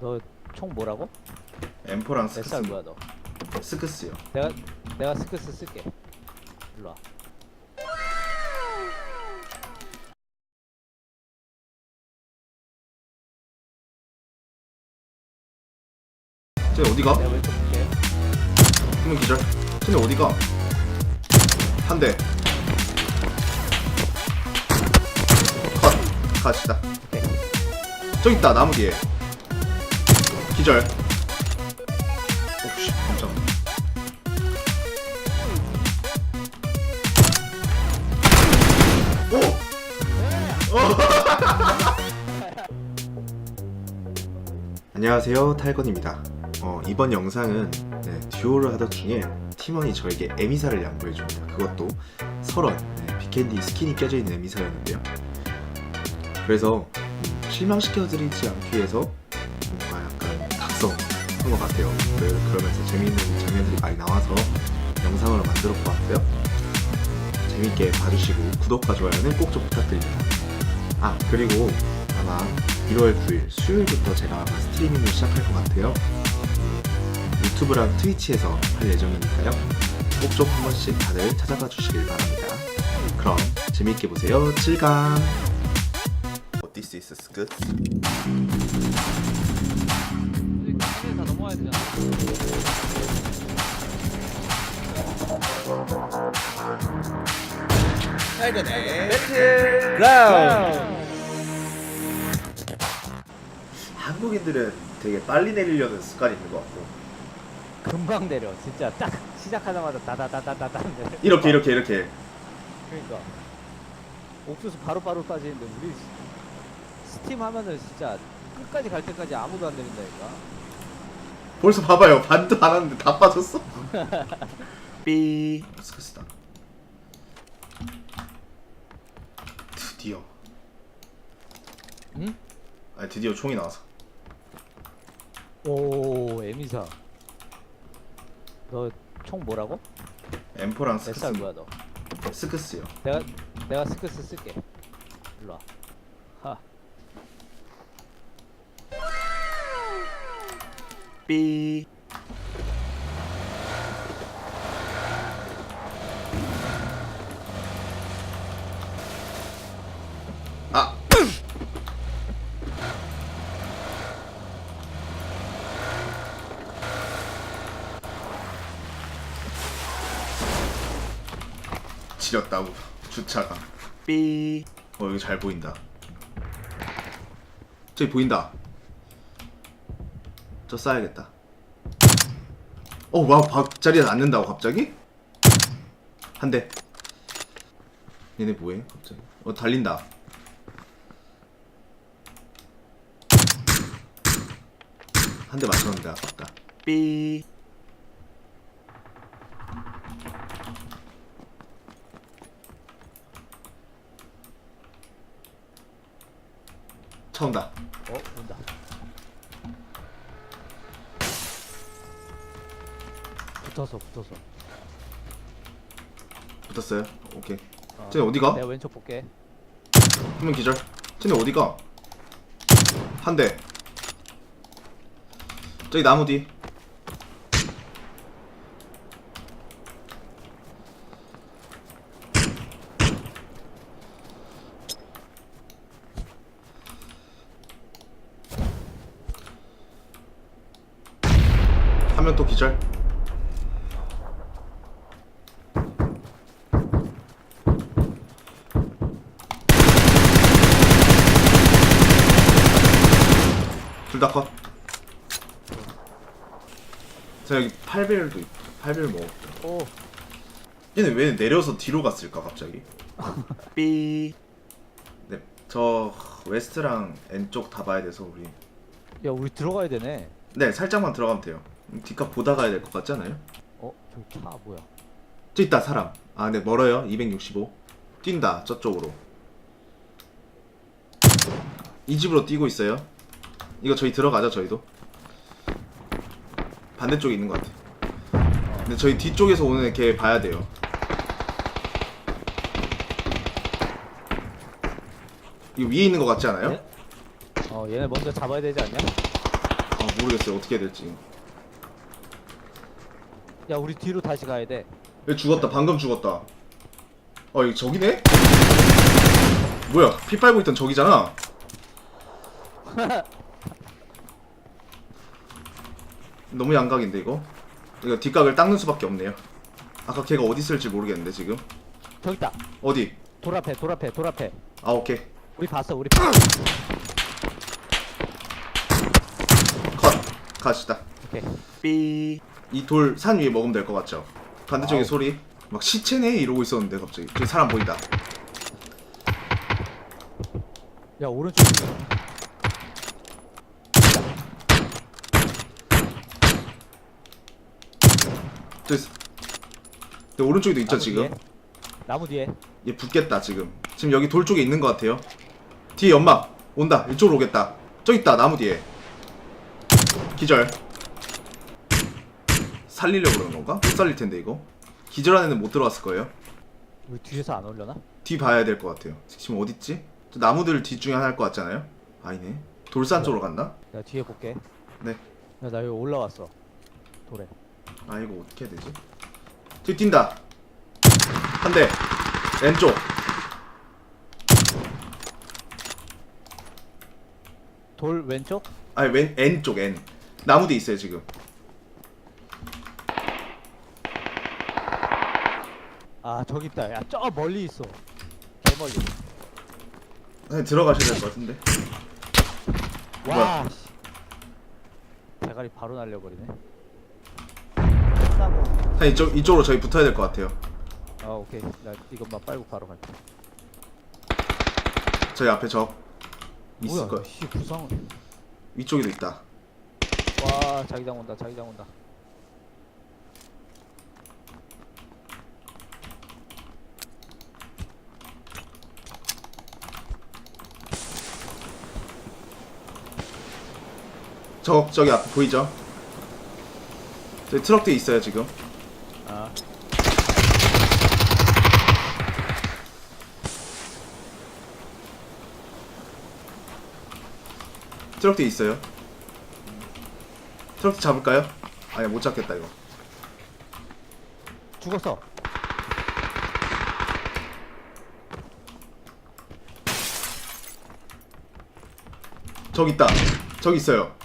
너 총 뭐라고? M4랑 몇살 스크스 뭐야 너? 스크스요 내가 내가 스크스 쓸게. 일로 와. 쟤 어디가? 내가 왼쪽 볼게. 한명 기절 쟤네 어디가? 한대 컷 가시다 오케이. 저기 있다 나무 뒤에 기절. 오씨 깜짝 오! 안녕하세요 탈건입니다. 어, 이번 영상은 네, 듀오를 하던 중에 팀원이 저에게 에미사를 양보해 줍니다. 그것도 설원 네, 비캔디 스킨이 껴져 있는 에미사였는데요. 그래서 음, 실망시켜드리지 않기 위해서 각성한 것 같아요. 그, 그러면서 재미있는 장면들이 많이 나와서 영상으로 만들어 보았고요. 재밌게 봐주시고 구독과 좋아요는 꼭 좀 부탁드립니다. 아 그리고 아마 1월 9일 수요일부터 제가 아마 스트리밍을 시작할 것 같아요. 음, 유튜브랑 트위치에서 할 예정이니까요. 꼭 좀 한 번씩 다들 찾아봐 주시길 바랍니다. 그럼 재밌게 보세요. 칠감 This is good 한국인들은 되게 빨리 내리려는 습관이 있는 것 같고 금방 내려. 진짜 딱 시작하자마자 다다다다다다 내려. 이렇게 이렇게 이렇게 그러니까 옥수수 바로바로 빠지는데 우리 스팀 하면은 진짜 끝까지 갈 때까지 아무도 안 내린다니까. 벌써 봐봐요 반도 안 하는데 다 빠졌어 삐 스크스다 드디어 응? 아니 드디어 총이 나와서 오 에미사. 너 총 뭐라고? M4랑 몇 살 스크스 뭐야 너? 스크스요 내가 내가 스크스 쓸게. 일로 와. 하. 삐. 아! 지렸다고. 주차가. 삐. 어, 여기 잘 보인다. 저기 보인다 저 쏴야겠다. 어, 와, 박 자리에 앉는다고 갑자기? 한 대. 얘네 뭐해? 갑자기. 어, 달린다. 한 대 맞췄는데 아깝다. 삐. 차 온다. 어 온다. 붙었어 붙었어. 붙었어요? 오케이. 어, 쟤네 어디가? 내가 왼쪽 볼게. 한 명 기절. 쟤네 어디가? 한 대. 저기 나무 뒤. 한 명 또 기절. 둘 다 컷. 자 여기 8배율도 있고 8배율 먹었다. 오 얘는 왜 내려서 뒤로 갔을까 갑자기? 삐. 네, 저 웨스트랑 N 쪽 다 봐야 돼서 우리. 야 우리 들어가야 되네. 네, 살짝만 들어가면 돼요. 뒷값 보다 가야 될 것 같지 않아요? 어 저기 차 뭐야? 저 있다 사람. 아, 네 멀어요. 265. 뛴다 저쪽으로. 이 집으로 뛰고 있어요. 이거 저희 들어가죠 저희도. 반대쪽에 있는 것 같아. 근데 저희 뒤쪽에서 오는 걔 봐야 돼요. 이 위에 있는 것 같지 않아요? 네? 어 얘네 먼저 잡아야 되지 않냐? 아 모르겠어요 어떻게 해야 될지 야 우리 뒤로 다시 가야 돼 얘 죽었다 방금 죽었다 어 이거 적이네? 뭐야 피 빨고 있던 적이잖아 너무 양각인데 이거? 이거 뒷각을 닦는 수밖에 없네요. 아까 걔가 어디 있을지 모르겠는데 지금? 저기 있다. 어디? 돌 앞에 돌 앞에 돌 앞에 아 오케이. 우리 봤어 우리 봤어. 컷. 가시다. 오케이. 삐. 이 돌 산 위에 먹으면 될 것 같죠? 반대쪽에 아우. 소리. 막 시체네? 이러고 있었는데 갑자기. 저기 사람 보인다. 야 오른쪽 있어. 내 오른쪽에도 있죠 나무 지금? 뒤에. 나무 뒤에. 얘 붙겠다 지금. 지금 여기 돌 쪽에 있는 것 같아요. 뒤에 연막. 온다. 이쪽으로 오겠다. 저기 있다 나무 뒤에. 기절. 살리려고 그러는 건가? 못 살릴 텐데 이거. 기절한 애는 못 들어왔을 거예요. 우리 뒤에서 안 올려나? 뒤 봐야 될 것 같아요. 지금 어딨지? 저 나무들 뒤 중에 하나일 것 같잖아요. 아니네. 돌산 쪽으로 갔나? 야 뒤에 볼게. 네. 야 나 여기 올라왔어. 돌에 아 이거 어떻게 해야 되지? 뒤 뛴다. 한 대. 왼쪽. 돌 왼쪽? 아니 왼 N쪽 N. 나무 뒤에 있어요 지금. 아 저기 있다. 야 저 멀리 있어. 개 멀리. 아니 들어가셔야 될 것 같은데. 와 씨. 대가리 바로 날려버리네 끝나고. 한 이쪽 이쪽으로 저희 붙어야 될 것 같아요. 아 오케이. 나 이것만 빨고 바로 갈게. 저희 앞에 적 있을 뭐야 거 씨 부상. 위쪽에도 있다. 와 자기장 온다 자기장 온다. 적 저기 앞에 보이죠? 저기 트럭 뒤에 있어요 지금. 아. 트럭 뒤에 있어요. 트럭 뒤 잡을까요? 아니 못 잡겠다 이거. 죽었어. 저기 있다. 저기 있어요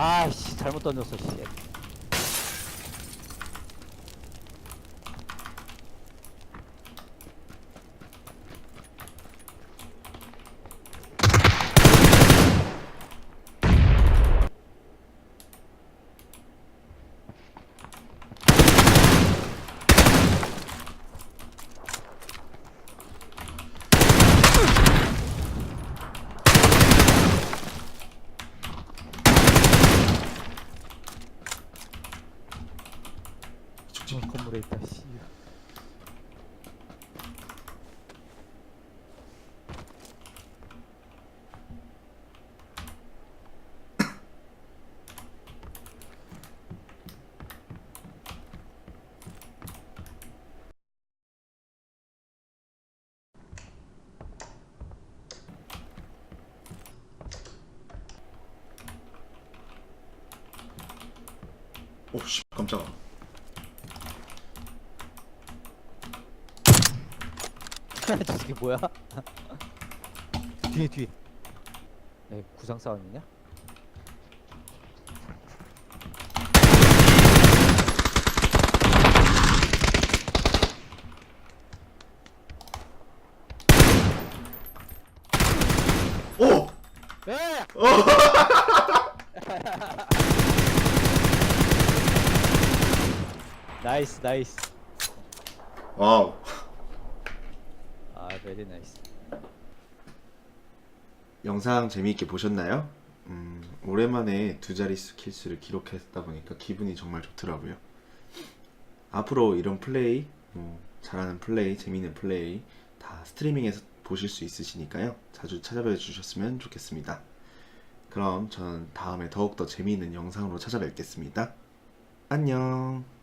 아씨 잘못 던졌어 씨 저 건물에 있다 씨. 오씨 깜짝아 저 새끼 뭐야? 뒤에 뒤에 네 구상 싸움이냐? 오! 에! 나이스 나이스 와우 아 베리 나이스 영상 재미있게 보셨나요? 음, 오랜만에 두 자릿수 킬수를 기록했다 보니까 기분이 정말 좋더라고요. 앞으로 이런 플레이, 뭐, 잘하는 플레이, 재미있는 플레이 다 스트리밍에서 보실 수 있으시니까요. 자주 찾아뵈 주셨으면 좋겠습니다. 그럼 저는 다음에 더욱더 재미있는 영상으로 찾아뵙겠습니다. 안녕.